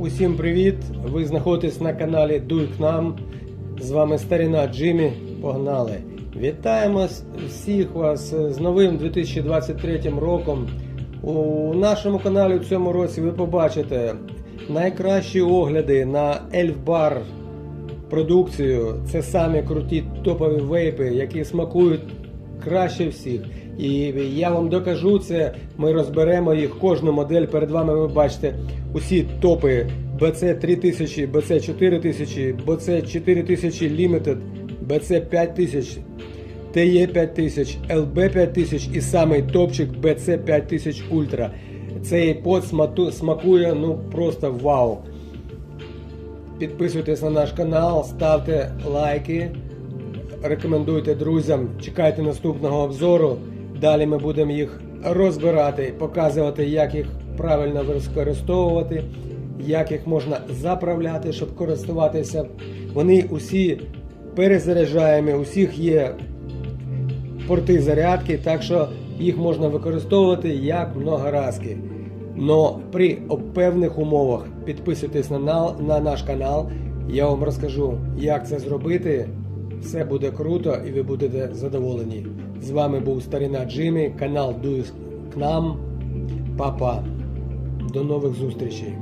Усім привіт! Ви знаходитесь на каналі Дуй к нам. З вами старіна Джиммі. Погнали! Вітаємо всіх вас з новим 2023 роком. У нашому каналі в цьому році ви побачите найкращі огляди на Ельфбар продукцію. Це самі круті топові вейпи, які смакують краще всіх. І я вам докажу це. Ми розберемо їх. Кожну модель перед вами ви бачите усі топи BC 3000, BC 4000, BC 4000 Limited, BC 5000, TE 5000, LB 5000 і самий топчик BC 5000 Ultra. Цей под смакує ну просто вау. Підписуйтесь на наш канал, ставте лайки, рекомендуйте друзям, чекайте наступного обзору. Далі ми будемо їх розбирати, показувати, як їх правильно використовувати, як їх можна заправляти, щоб користуватися. Вони усі перезаряджаємі, у всіх є порти зарядки, так що їх можна використовувати як многоразки. Но при певних умовах підписуйтесь на, на наш канал. Я вам розкажу, як це зробити. Все буде круто і ви будете задоволені. З вами був Старина Джимі, канал Дуй к нам. Папа. До нових зустрічей.